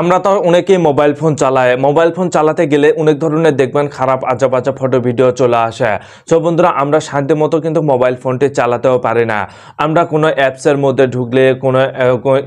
আমরা তো অনেকেই মোবাইল ফোন চালাই। মোবাইল ফোন চালাতে গেলে অনেক ধরনের দেখবেন খারাপ আজব আজব ফটো ভিডিও চলে আসে। সো বন্ধুরা, আমরা শান্তি মতো কিন্তু মোবাইল ফোনটি চালাতেও পারি না। আমরা কোনো অ্যাপসের মধ্যে ঢুকলে, কোনো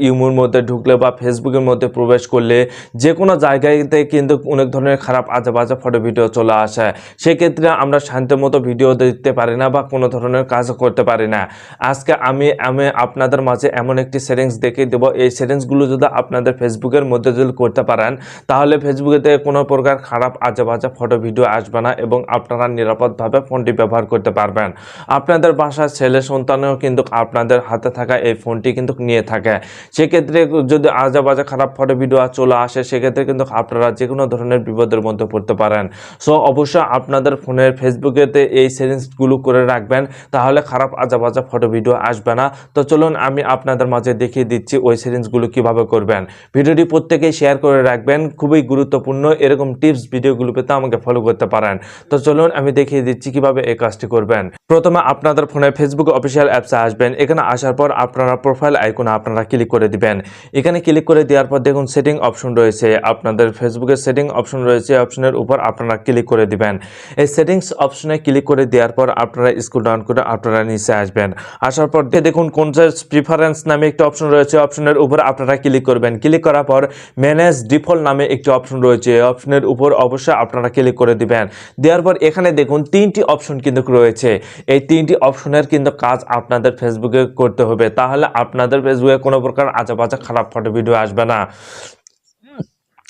ইমুর মধ্যে ঢুকলে বা ফেসবুকের মধ্যে প্রবেশ করলে যে কোনো জায়গাতে কিন্তু অনেক ধরনের খারাপ আজব আজব ফটো ভিডিও চলে আসে। সেক্ষেত্রে আমরা শান্তি মতো ভিডিও দেখতে পারি না বা কোনো ধরনের কাজও করতে পারি না। আজকে আমি আমি আপনাদের মাঝে এমন একটি সেটিংস দেখিয়ে দেবো। এই সেটিংসগুলো যদি আপনাদের ফেসবুকের মধ্যে যদি করতে পারেন, তাহলে ফেসবুকেতে কোনো প্রকার খারাপ আজে বাজে ফটো ভিডিও আসবে না এবং আপনারা নিরাপদভাবে ফোনটি ব্যবহার করতে পারবেন। আপনাদের বাসার ছেলে সন্তানেও কিন্তু আপনাদের হাতে থাকা এই ফোনটি কিন্তু নিয়ে থাকে। সেক্ষেত্রে যদি আজে বাজে খারাপ ফটো ভিডিও চলে আসে, সেক্ষেত্রে কিন্তু আপনারা যে কোনো ধরনের বিপদের মধ্যে পড়তে পারেন। সো অবশ্যই আপনাদের ফোনের ফেসবুকেতে এই সেটিংসগুলো করে রাখবেন, তাহলে খারাপ আজে বাজে ফটো ভিডিও আসবে না। তো চলুন আমি আপনাদের মাঝে দেখিয়ে দিচ্ছি ওই সেটিংসগুলো কীভাবে করবেন। ভিডিওটি প্রত্যেকেই শেয়ার করে রাখবেন, খুবই গুরুত্বপূর্ণ এরকম টিপস ভিডিওগুলো পেতে আমাকে ফলো করতে পারেন। তো চলুন আমি দেখিয়ে দিচ্ছি কীভাবে এই কাজটি করবেন। প্রথমে আপনাদের ফোনে ফেসবুক অফিসিয়াল অ্যাপসে আসবেন। এখানে আসার পর আপনারা প্রোফাইল আইকনে আপনারা ক্লিক করে দিবেন। এখানে ক্লিক করে দেওয়ার পর দেখুন সেটিং অপশন রয়েছে। আপনাদের ফেসবুকের সেটিং অপশন রয়েছে। অপশনের উপর আপনারা ক্লিক করে দিবেন। এই সেটিংস অপশনে ক্লিক করে দেওয়ার পর আপনারা স্কুল ডাউন করে আপনারা নিচে আসবেন। আসার পর দেখুন কোন প্রিফারেন্স নামে একটা অপশন রয়েছে। অপশনের উপর আপনারা ক্লিক করবেন। ক্লিক করার পর ম্যানেজ ডিফল্ট নামে একটি অপশন রয়েছে। এই অপশনের উপর অবশ্যই আপনারা ক্লিক করে দিবেন। দেওয়ার পর এখানে দেখুন, তিনটি অপশন কিন্তু রয়েছে। এই তিনটি অপশনের কিন্তু কাজ আপনাদের ফেসবুকে করতে হবে। তাহলে আপনাদের ফেসবুকে কোনো প্রকার আজেবাজে খারাপ ফটো ভিডিও আসবে না।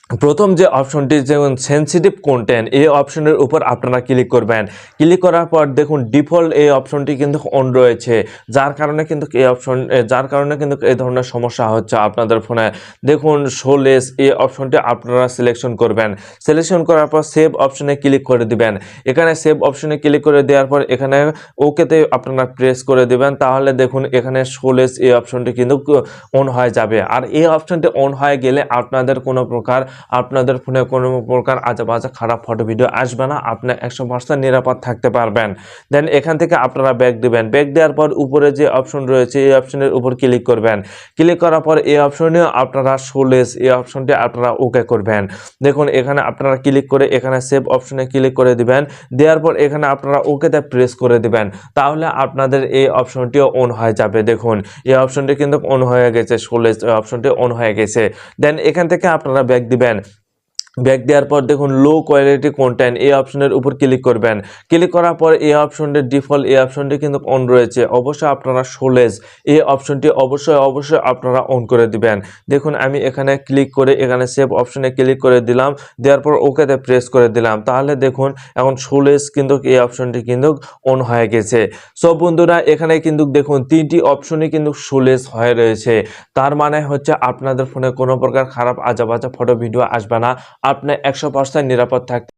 প্রথম যে অপশনটি যেমন সেন্সিটিভ কন্টেন্ট এই অপশনের উপর আপনারা ক্লিক করবেন। ক্লিক করার পর দেখুন ডিফল্ট এই অপশনটি কিন্তু অন রয়েছে। যার কারণে কিন্তু এই অপশন, যার কারণে কিন্তু এই ধরনের সমস্যা হচ্ছে আপনাদের ফোনে। দেখুন শোলেস এই অপশনটি আপনারা সিলেকশন করবেন। সিলেকশন করার পর সেভ অপশনে ক্লিক করে দিবেন। এখানে সেভ অপশনে ক্লিক করে দেওয়ার পর এখানে ওকেতে আপনারা প্রেস করে দিবেন। তাহলে দেখুন এখানে শোলেস এই অপশনটি কিন্তু অন হয়ে যাবে। আর এই অপশনটি অন হয়ে গেলে আপনাদের কোনো প্রকার আপনাদের ফোনে কোনো প্রকার আজেবাজে খারাপ ফটো ভিডিও আসবে না। আপনি একশো পার্সেন্ট নিরাপদ থাকতে পারবেন। দেন এখান থেকে আপনারা ব্যাগ দিবেন। ব্যাগ দেওয়ার পর উপরে যে অপশন রয়েছে, এই অপশনের উপর ক্লিক করবেন। ক্লিক করার পর এই অপশনে আপনারা শোলেস এই অপশনটি আপনারা ওকে করবেন। দেখুন, এখানে আপনারা ক্লিক করে এখানে সেভ অপশনে ক্লিক করে দিবেন। দেওয়ার পর এখানে আপনারা ওকেতে প্রেস করে দিবেন। তাহলে আপনাদের এই অপশনটিও অন হয়ে যাবে। দেখুন, এই অপশনটি কিন্তু অন হয়ে গেছে। শোলেস অপশনটি অন হয়ে গেছে। দেন এখান থেকে আপনারা ব্যাগ দিবেন। রাখবেন ব্যাক দেওয়ার পর দেখুন লো কোয়ালিটি কন্টেন্ট এই অপশনের উপর ক্লিক করবেন। ক্লিক করার পর এই অপশনটি ডিফল্ট এই অপশনটি কিন্তু অন রয়েছে। অবশ্যই আপনারা শোলেজ এই অপশনটি অবশ্যই অবশ্যই আপনারা অন করে দিবেন। দেখুন আমি এখানে ক্লিক করে, এখানে সেভ অপশনে ক্লিক করে দিলাম। দেওয়ার পর ওকেতে প্রেস করে দিলাম। তাহলে দেখুন এখন শোলেজ কিন্তু এই অপশনটি কিন্তু অন হয়ে গেছে। সব বন্ধুরা, এখানে কিন্তু দেখুন তিনটি অপশনই কিন্তু শোলেজ হয়ে রয়েছে। তার মানে হচ্ছে আপনাদের ফোনে কোনো প্রকার খারাপ আজাবাজা ফটো ভিডিও আসবে না। আপনি একশো পার্সেন্ট নিরাপদ থাকতে